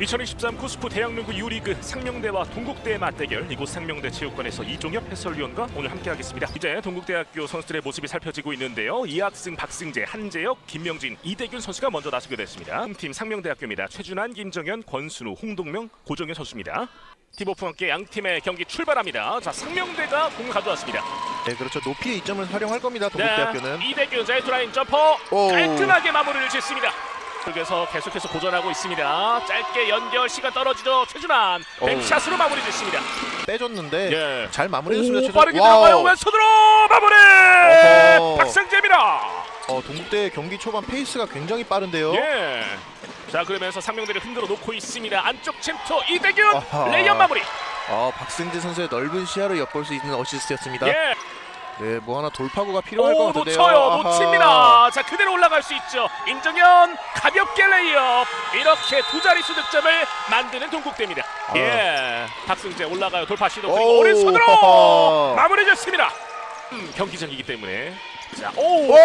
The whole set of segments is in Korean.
2023 코스프 대학농구 유리그 상명대와 동국대의 맞대결 이곳 상명대 체육관에서 이종엽 해설위원과 오늘 함께하겠습니다. 이제 동국대학교 선수들의 모습이 살펴지고 있는데요. 이학승, 박승재, 한재혁, 김명진, 이대균 선수가 먼저 나서게 됐습니다. 팀 상명대학교입니다. 최준환, 김정현, 권순우, 홍동명, 고정현 선수입니다. 팀오프와 함께 양 팀의 경기 출발합니다. 자 상명대가 공 가져왔습니다. 네, 그렇죠. 높이의 이점을 활용할 겁니다. 동국대학교는. 네, 이대균 자이트라인 점퍼 오. 깔끔하게 마무리를 짓습니다. 쪽에서 계속해서 고전하고 있습니다. 짧게 연결 시간 떨어지죠. 최준환 오. 뱅샷으로 마무리 짓습니다. 빼줬는데 예. 잘 마무리했습니다. 오, 최준. 빠르게 와우. 들어가요. 왼손으로 마무리. 어허. 박상재입니다. 어, 동국대 경기 초반 페이스가 굉장히 빠른데요. 예. 자 그러면서 상명대를 흔들어 놓고 있습니다. 안쪽 챔터 이대균 아하. 레이업 마무리. 어, 박승재 선수의 넓은 시야를 엿볼 수 있는 어시스트였습니다. 예. 네, 뭐 하나 돌파구가 필요할 것오 같은데요. 놓쳐요. 놓칩니다. 자 그대로 올라갈 수 있죠. 임정현 가볍게 레이업. 이렇게 두 자릿수 득점을 만드는 동국대입니다. 아. 예. 박승재 올라가요. 돌파 시도 오, 그리고 오른손으로 허허. 마무리 짓습니다. 음, 경기장이기 때문에. 자, 오, 오!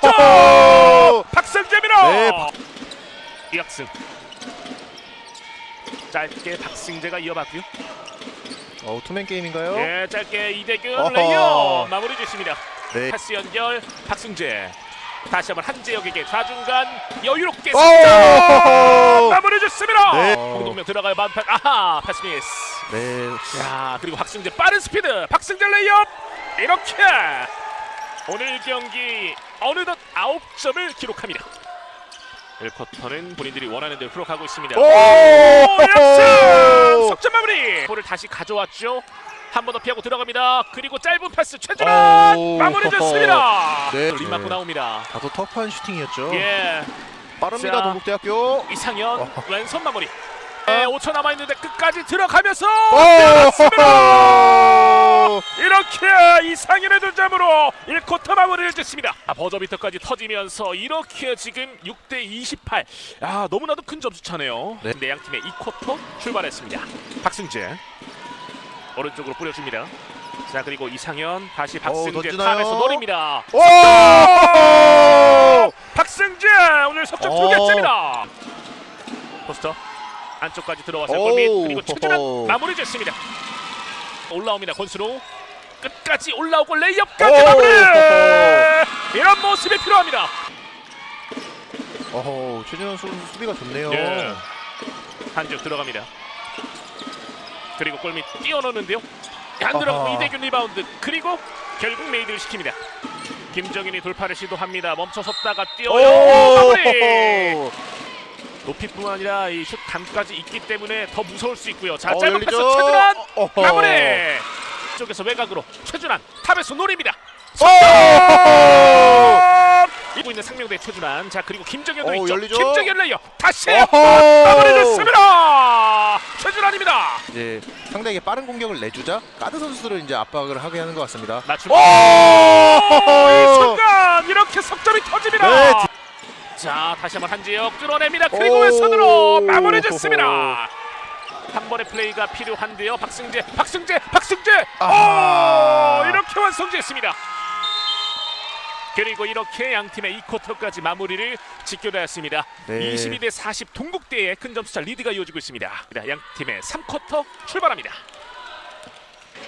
석점! 박승재입니다. 네, 박- 이학승. 짧게 박승재가 이어봤고요. 어, 투맨 게임인가요? 예, 짧게 이대균 어허. 레이업 마무리 짓습니다. 네. 패스 연결 박승재. 다시 한번 한재혁에게 좌중간 여유롭게 오! 석점 마무리 짓습니다. 네. 홍동명 들어가요 만패 아하 패스 미스. 네. 자 그리고 박승재 빠른 스피드 박승재 레이업 이렇게 오늘 경기 어느덧 9점을 기록합니다 1쿼터는 본인들이 원하는 대로 풀어가고 있습니다 오! 역전 석점 마무리 볼을 다시 가져왔죠 한 번 더 피하고 들어갑니다 그리고 짧은 패스 최준환 오. 마무리 짓습니다 네. 림 맞고 네. 나옵니다 다소 터프한 슈팅이었죠. 예 빠릅니다, 자. 동국대학교. 이상현 어허. 왼손 마무리 네, 5초 남아 있는데 끝까지 들어가면서 오! 때렸습니다 이렇게 이상현의 두 점으로 1쿼터 마무리를 짓습니다. 아, 버저비터까지 터지면서 이렇게 지금 6대 28. 아, 너무나도 큰 점수 차네요. 네. 네. 양 팀의 2쿼터 출발했습니다. 박승재 오른쪽으로 뿌려줍니다. 자 그리고 이상현 다시 박승재 던지나요? 탑에서 노립니다. 오! 박승재 오늘 석점 두 오. 개째입니다. 포스터 안쪽까지 들어와서 오. 골밑 그리고 최준환 호호. 마무리 짓습니다. 올라옵니다 권수로 끝까지 올라오고 레이업까지 오. 마무리. 이런 모습이 필요합니다. 어허, 최준현 선수 수비가 좋네요. 예. 한쪽 들어갑니다. 그리고 골밑 뛰어넣는데요. 안 들어가고 아하. 이대균 리바운드 그리고 결국 메이드를 시킵니다. 김정인이 돌파를 시도합니다. 멈춰섰다가 뛰어요. 마무리. 오! 높이뿐만 아니라 이 슛 감까지 있기 때문에 더 무서울 수 있고요. 자 어, 짧은 패스 열리죠? 최준환 어허. 마무리. 쪽에서 외곽으로 최준환 탑에서 노립니다. 오! 이고 있는 상명대 최준환. 자 그리고 김정현도 어, 있죠. 열리죠? 김정현 레이어 다시 어허. 마무리 짓습니다. 최준환입니다. 이제 상대에게 빠른 공격을 내주자 가드 선수들을 이제 압박을 하게 하는 것 같습니다. 맞춤. 오! 이 순간 이렇게 석점이 터집니다. 네, 자 다시 한번 한지혁 뚫어냅니다. 그리고 오. 왼손으로 마무리 짓습니다. 한 번의 플레이가 필요한데요. 박승재, 박승재, 박승재. 아하. 오, 이렇게 완성됐습니다. 그리고 이렇게 양 팀의 2쿼터까지 마무리를 짓겨냈습니다. 네. 22대 40 동국대의 큰 점수차 리드가 이어지고 있습니다. 양 팀의 3쿼터 출발합니다.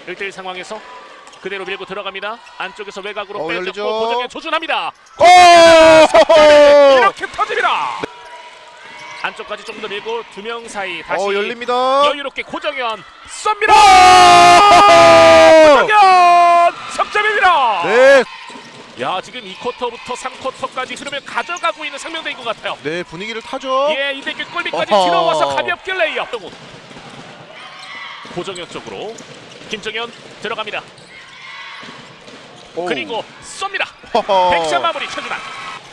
1대1 상황에서 그대로 밀고 들어갑니다. 안쪽에서 외곽으로 어, 빼줬고 열리죠? 고정에 조준합니다. 오! 이렇게 터집니다. 안쪽까지 좀더 밀고 두 명 사이 다시 어, 열립니다. 여유롭게 고정현 쏩니다. 오! 고정현 석점입니다. 네, 야 지금 2쿼터부터 3쿼터까지 흐름을 가져가고 있는 상명대인 것 같아요. 네 분위기를 타죠. 예, 이대규 골밑까지 어허. 들어와서 가볍게 레이업. 고정현 쪽으로 김정현 들어갑니다. 오. 그리고 쏩니다. 허허. 백샷 마무리 최준환.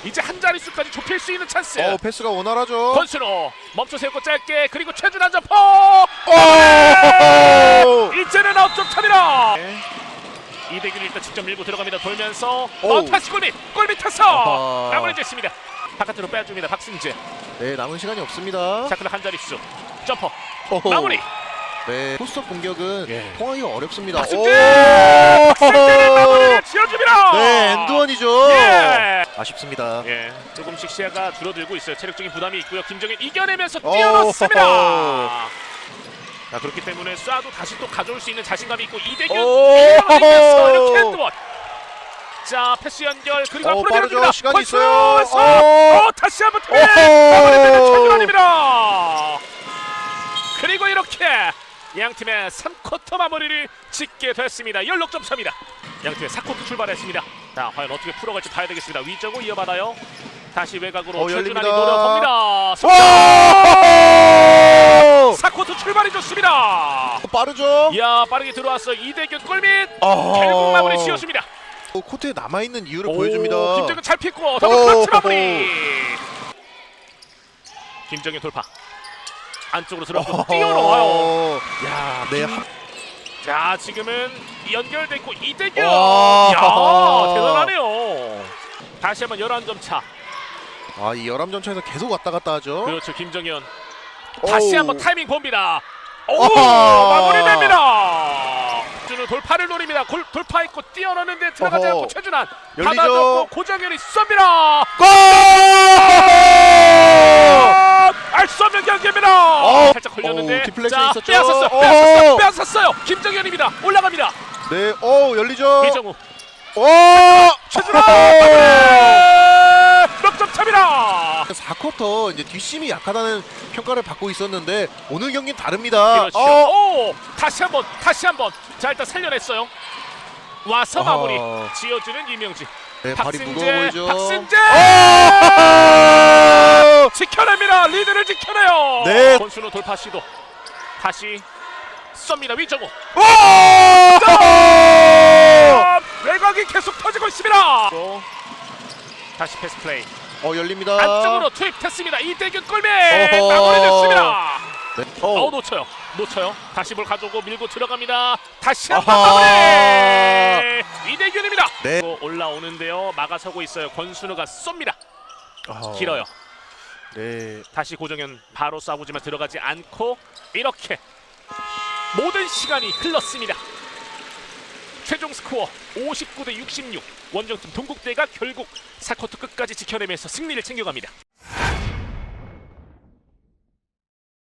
이제 한 자릿수까지 좁힐 수 있는 찬스. 어, 패스가 원활하죠. 권순호 멈춰 세우고 짧게 그리고 최준환 점퍼 오! 이제는 업점 탑니다 이대균 일단 직접 밀고 들어갑니다. 돌면서. 어, 다시 골밑 골밑 타서. 마무리 됐습니다. 바깥으로 빼줍니다. 박승재 네 남은 시간이 없습니다. 자크는 한 자릿수 점퍼 호호. 마무리 네 포스트 공격은 예. 통하기가 어렵습니다. 마무리를 지어줍니다. 네 엔드원이죠. 예. 아쉽습니다. 예, 조금씩 시야가 줄어들고 있어요. 체력적인 부담이 있고요. 김정현 이겨내면서 오. 뛰어넣습니다. 자 그렇기 때문에 쏴도 다시 또 가져올 수 있는 자신감이 있고 이대균 오. 이겨내면서 이렇게 엔드원. 자 패스 연결 그리고 어, 앞으로 빠르죠. 시간이 권수, 있어요. 어. 어, 다시 한번 오호. 마무리되는 최준환입니다. 그리고 이렇게 양 팀의 3쿼터 마무리를 짓게 됐습니다. 16점 차입니다. 양 팀의 4쿼터 출발했습니다. 자, 과연 어떻게 풀어갈지 봐야 되겠습니다. 위정우 이어받아요. 다시 외곽으로 어, 최준환이 열립니다. 노려봅니다. 오! 4쿼터 출발이 좋습니다. 빠르죠. 이야 빠르게 들어왔어 이대균 골밑 아하. 결국 마무리 지어줍니다. 어, 코트에 남아 있는 이유를 오, 보여줍니다. 김정은 잘 pis고 더블 오. 클러치 마무리. 김정현 돌파. 안쪽으로 들어가고 뛰어나와요. 야, 네. 한- 자 지금은 연결됐고 이대균. 와. 야 대단하네요. 다시 한번 11점 차. 아, 이 열암 전차에서 계속 왔다 갔다 하죠. 그렇죠 김정현. 오. 다시 한번 타이밍 봅니다. 오. 마무리됩니다. 준우 돌파를 노립니다. 골, 돌파했고 뛰어넣는데 들어가지 어허. 않고 최준환 열리죠. 받아줬고 고정현이 쏩니다. 골! 알 수 없는 경기입니다. 어. 살짝 걸렸는데 어, 디플렉션 자 있었죠. 빼앗았어요. 어. 빼앗았어요. 빼앗았어요. 김정현입니다. 올라갑니다. 네, 어, 열리죠. 이정우 오! 몇점 차입니다. 4쿼터 이제 뒷심이 약하다는 평가를 받고 있었는데 오늘 경기는 다릅니다. 그렇죠. 어. 오 다시 한번 다시 한번 자 일단 살려냈어요. 와서. 마무리 지어주는 이명진. 네, 발이 무거워 박승재 보이죠. 박승재 오! 지켜냅니다. 리드를 지켜내요. 네. 권순우 돌파 시도 다시 쏩니다. 위정우. 오! 아, 외곽이 계속 터지고 있습니다. 또 다시 패스 플레이. 어, 열립니다. 안쪽으로 투입됐습니다. 이대균 골밑 어허. 마무리됐습니다. 네. 어 어. 놓쳐요. 놓쳐요. 다시 볼 가져오고 밀고 들어갑니다. 다시 한번 아하. 마무리. 이대균입니다. 네. 또 올라오는데요. 막아서고 있어요. 권순우가 쏩니다. 어. 길어요. 네. 다시 고정현 바로 쏴보지만 들어가지 않고 이렇게 모든 시간이 흘렀습니다. 최종 스코어 59 대 66 원정팀 동국대가 결국 사쿼터 끝까지 지켜내면서 승리를 챙겨갑니다.